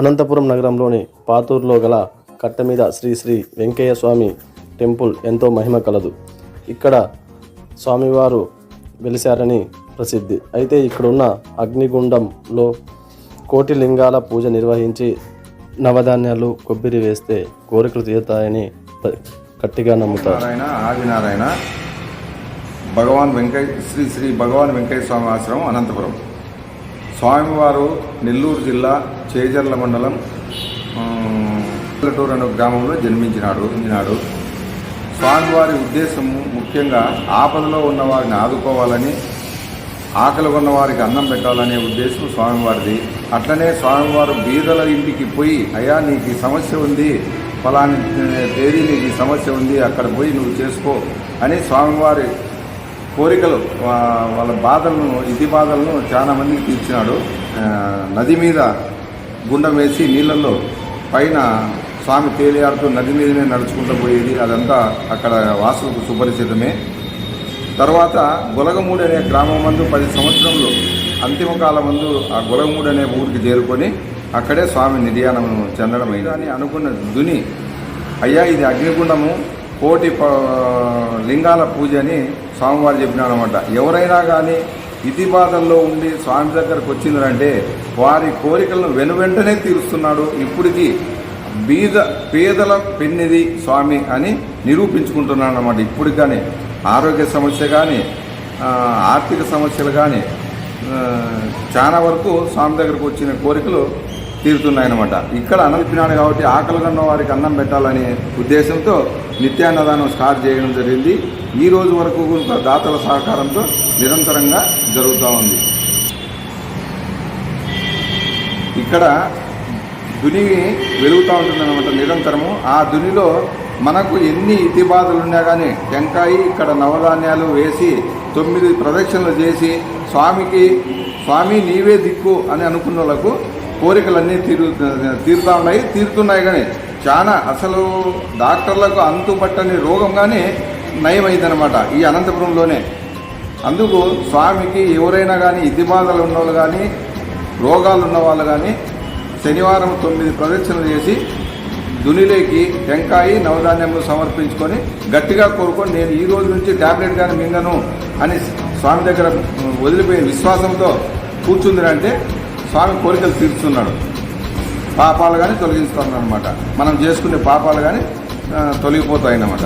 అనంతపురం నగరంలోని పాతూరులో గల కట్ట మీద శ్రీ శ్రీ వెంకయ్య స్వామి టెంపుల్ ఎంతో మహిమ కలదు. ఇక్కడ స్వామివారు వెలిశారని ప్రసిద్ధి. అయితే ఇక్కడున్న అగ్నిగుండంలో కోటి లింగాల పూజ నిర్వహించి నవధాన్యాలు కొబ్బరి వేస్తే కోరికలు తీరుతాయని గట్టిగా నమ్ముతారు. ఆదినారాయణ భగవాన్ వెంకయ్య శ్రీ శ్రీ భగవాన్ వెంకయ్య స్వామి ఆశ్రమం అనంతపురం. స్వామివారు నెల్లూరు జిల్లా చేజర్ల మండలం పల్లెటూరు అనే గ్రామంలో జన్మించినాడు నాడు స్వామివారి ఉద్దేశం ముఖ్యంగా ఆపదలో ఉన్న వారిని ఆదుకోవాలని ఆకలి ఉన్న వారికి అన్నం పెట్టాలనే ఉద్దేశం స్వామివారిది. అట్లనే స్వామివారు బీదల ఇంటికి పోయి అయ్యా నీకు ఈ సమస్య ఉంది ఫలాని తేదీ నీకు ఈ సమస్య ఉంది అక్కడ పోయి నువ్వు చేసుకో అని స్వామివారి కోరికలు వాళ్ళ బాధలను ఇది బాధలను చాలా మందికి తీర్చినాడు. నది మీద గుండం వేసి నీళ్ళల్లో పైన స్వామి తేలియాడుతూ నది మీదనే నడుచుకుంటూ పోయేది. అదంతా అక్కడ వాసులకు సుపరిచితమే. తర్వాత గొలగమూడి అనే గ్రామం మందు పది సంవత్సరంలో అంతిమ కాలం మందు ఆ గొలగమూడి అనే ఊరికి చేరుకొని అక్కడే స్వామి నిర్యాణం చెందడం అని అనుకున్న దుని అయ్యా ఇది అగ్నిగుండము కోటి ప- లింగాల పూజ అని స్వామివారు చెప్పినారన్నమాట. ఎవరైనా కానీ ఇతి బాధల్లో ఉండి స్వామి దగ్గరకు వచ్చిందంటే వారి కోరికలను వెనువెంటనే తీరుస్తున్నాడు. ఇప్పటికీ బీద పేదల పెన్నిది స్వామి అని నిరూపించుకుంటున్నాను అనమాట ఇప్పుడు కానీ ఆరోగ్య సమస్య కానీ ఆర్థిక సమస్యలు కానీ చాలా వరకు స్వామి దగ్గరకు వచ్చిన కోరికలు తీరుతున్నాయన్నమాట. ఇక్కడ అనంతపినాడు కాబట్టి ఆకలిగా ఉన్న వారికి అన్నం పెట్టాలనే ఉద్దేశంతో నిత్యాన్నదానం స్టార్ట్ చేయడం జరిగింది. ఈ రోజు వరకు కూడా దాతల సహకారంతో నిరంతరంగా జరుగుతూ ఉంది. ఇక్కడ దుని వెలుగుతూ ఉంటుందన్నమాట నిరంతరము. ఆ దునిలో మనకు ఎన్ని ఇతి బాధలు ఉన్నా కానీ టెంకాయి ఇక్కడ నవధాన్యాలు వేసి తొమ్మిది ప్రదక్షిణలు చేసి స్వామికి స్వామి నీవే దిక్కు అని అనుకున్న వాళ్ళకు కోరికలన్నీ తీరు తీరుతా ఉన్నాయి తీరుతున్నాయి కానీ చాలా అసలు డాక్టర్లకు అంతుపట్టని రోగం కానీ నయమైందనమాట ఈ అనంతపురంలోనే. అందుకు స్వామికి ఎవరైనా కానీ ఇది బాధలు ఉన్నవాళ్ళు కానీ రోగాలు ఉన్నవాళ్ళు కానీ శనివారం తొమ్మిది ప్రదక్షిణలు చేసి దునిలేకి టెంకాయి నవధాన్యములు సమర్పించుకొని గట్టిగా కోరుకొని నేను ఈ రోజు నుంచి ట్యాబ్లెట్ కానీ మింగను అని స్వామి దగ్గర వదిలిపోయిన విశ్వాసంతో కూర్చుందిరంటే స్వామి కోరికలు తీర్చున్నాడు పాపాలు కానీ తొలగిస్తున్నాడు అనమాట మనం చేసుకునే పాపాలు కానీ తొలగిపోతాయి అన్నమాట